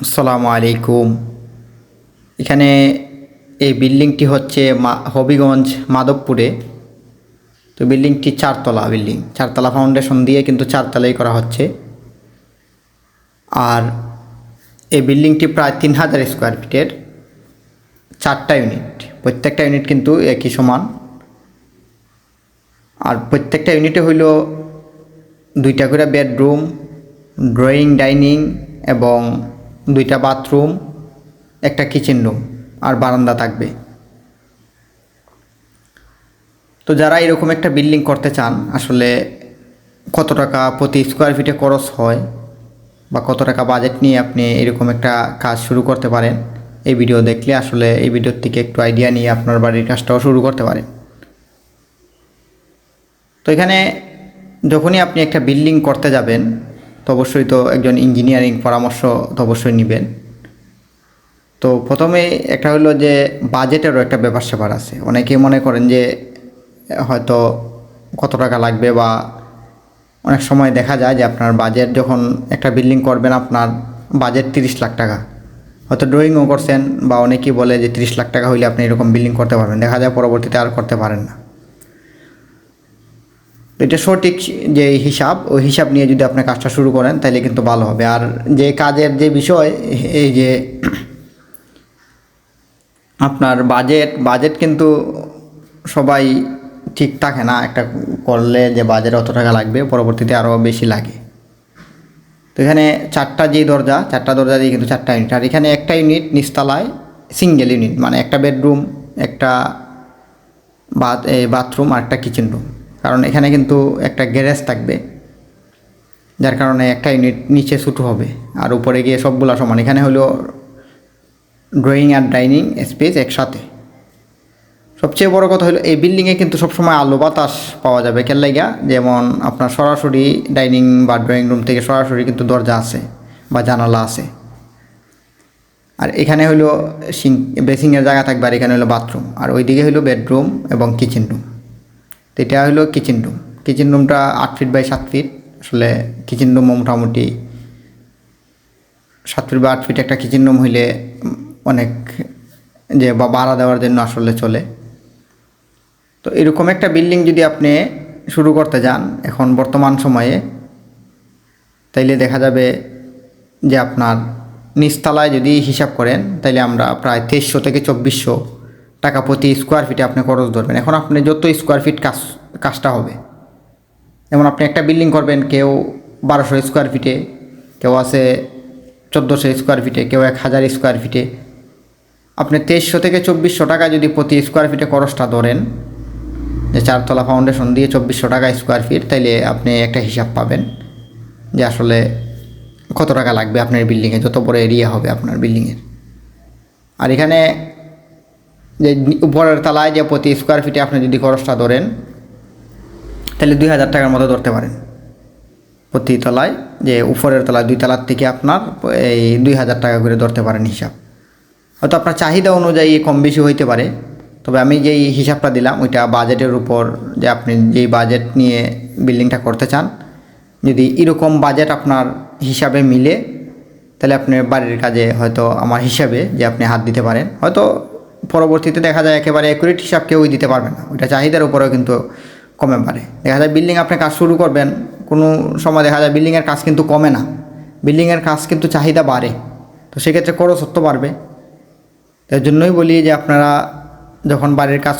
আসসালামু আলাইকুম। এখানে এই বিল্ডিংটি হচ্ছে হবিগঞ্জ মাধবপুরে। তো বিল্ডিংটি চারতলা বিল্ডিং। চারতলা ফাউন্ডেশন দিয়ে কিন্তু চারতলাই করা হচ্ছে। আর এই বিল্ডিংটি প্রায় তিন হাজার স্কোয়ার ফিটের। চারটা ইউনিট। প্রত্যেকটা ইউনিট কিন্তু একই সমান। আর প্রত্যেকটা ইউনিটে হইল দুইটা করে বেডরুম, ড্রয়িং, ডাইনিং এবং দুইটা বাথরুম, একটা কিচেন রুম আর বারান্দা থাকবে। তো যারা এরকম একটা বিল্ডিং করতে চান, আসলে কত টাকা প্রতি স্কোয়ার ফিটে খরচ হয় বা কত টাকা বাজেট নিয়ে আপনি এরকম একটা কাজ শুরু করতে পারেন, এই ভিডিও দেখলে আসলে এই ভিডিওর থেকে একটু আইডিয়া নিয়ে আপনার বাড়ির কাজটাও শুরু করতে পারেন। তো এখানে যখনই আপনি একটা বিল্ডিং করতে যাবেন তো অবশ্যই তো একজন ইঞ্জিনিয়ারিং পরামর্শ তো অবশ্যই নেবেন। তো প্রথমে একটা হলো যে বাজেটেরও একটা ব্যাপার স্যাপার আছে। অনেকে মনে করেন যে, হয়তো কত টাকা লাগবে বা অনেক সময় দেখা যায় যে আপনার বাজেট যখন একটা বিল্ডিং করবেন আপনার বাজেট তিরিশ লাখ টাকা। হয়তো ড্রয়িংও করছেন বা অনেকেই বলে যে তিরিশ লাখ টাকা হইলে আপনি এরকম বিল্ডিং করতে পারবেন। দেখা যায় পরবর্তীতে আর করতে পারেন না। এটা সঠিক যে হিসাব, ওই হিসাব নিয়ে যদি আপনি কাজটা শুরু করেন তাহলে কিন্তু ভালো হবে। আর যে কাজের যে বিষয়, এই যে আপনার বাজেট বাজেট কিন্তু সবাই ঠিক থাকে না। একটা করলে যে বাজেট অত টাকা লাগবে, পরবর্তীতে আরও বেশি লাগে। তো এখানে চারটা যে দরজা, চারটা দরজা দিয়ে কিন্তু চারটা ইউনিট আর এখানে একটা ইউনিট নিচতলায় সিঙ্গেল ইউনিট মানে একটা বেডরুম একটা বাথ বাথরুম আর একটা কিচেন রুম কারণ এখানে কিন্তু একটা গ্যারেজ থাকবে, যার কারণে একটা ইউনিট নিচে ছোটো হবে আর উপরে গিয়ে সবগুলা সমান। এখানে হলো ড্রয়িং আর ডাইনিং স্পেস একসাথে। সবচেয়ে বড় কথা হলো এই বিল্ডিংয়ে কিন্তু সবসময় আলো বাতাস পাওয়া যাবে। কেল্লাইগা যেমন আপনার সরাসরি ডাইনিং বা ড্রয়িং রুম থেকে সরাসরি কিন্তু দরজা আছে বা জানালা আছে। আর এখানে হলো সিং বেসিংয়ের জায়গা থাকবে আর এখানে হলো বাথরুম আর ওইদিকে হলো বেডরুম এবং কিচেন রুম তো এটা হলো কিচেন রুম কিচেন রুমটা আট ফিট বাই সাত ফিট আসলে কিচেন রুম মোটামুটি সাত ফিট বা আট ফিট একটা কিচেন রুম হইলে অনেক যে বা ভাড়া দেওয়ার জন্য আসলে চলে। তো এরকম একটা বিল্ডিং যদি আপনি শুরু করতে যান এখন বর্তমান সময়ে, তাইলে দেখা যাবে যে আপনার নিচতলায় যদি হিসাব করেন, তাইলে আমরা প্রায় তেইশশো থেকে চব্বিশশো টাকা প্রতি স্কোয়ার ফিটে আপনি খরচ ধরবেন। এখন আপনি যত স্কোয়ার ফিট কাজ, কাজটা হবে, যেমন আপনি একটা বিল্ডিং করবেন, কেউ বারোশো স্কোয়ার ফিটে কেউ আছে চোদ্দোশো স্কোয়ার ফিটে কেউ এক হাজার স্কোয়ার ফিটে আপনি তেইশশো থেকে চব্বিশশো টাকা যদি প্রতি স্কোয়ার ফিটে খরচটা ধরেন, যে চারতলা ফাউন্ডেশন দিয়ে চব্বিশশো টাকা স্কোয়ার ফিট তাইলে আপনি একটা হিসাব পাবেন যে আসলে কত টাকা লাগবে আপনার বিল্ডিংয়ে যত বড় এরিয়া হবে আপনার বিল্ডিংয়ের আর এখানে যে উপরের তলায় যে প্রতি স্কোয়ার ফিটে আপনি যদি খরচটা ধরেন, তাহলে দুই হাজার টাকার মতো ধরতে পারেন। প্রতি তলায় যে উপরের তলায় দুই তলার থেকে আপনার এই দুই হাজার টাকা করে ধরতে পারেন হিসাব। হয়তো আপনার চাহিদা অনুযায়ী কম বেশি হইতে পারে, তবে আমি যেই হিসাবটা দিলাম, ওইটা বাজেটের উপর যে আপনি যেই বাজেট নিয়ে বিল্ডিংটা করতে চান, যদি এরকম বাজেট আপনার হিসাবে মিলে, তাহলে আপনার বাড়ির কাজে হয়তো আমার হিসাবে যে আপনি হাত দিতে পারেন। হয়তো পরবর্তীতে দেখা যায় একেবারে অ্যাকুরেট হিসাব কেউই দিতে পারবে না। ওইটা চাহিদার উপরেও কিন্তু কমে পারে দেখা যায় বিল্ডিং আপনি কাজ শুরু করবেন, কোনো সময় দেখা যায় বিল্ডিংয়ের কাজ কিন্তু কমে না। বিল্ডিংয়ের কাজ কিন্তু চাহিদা বাড়ে। তো সেক্ষেত্রে করো সত্য বাড়বে তার জন্যই বলি যে আপনারা যখন বাড়ির কাজ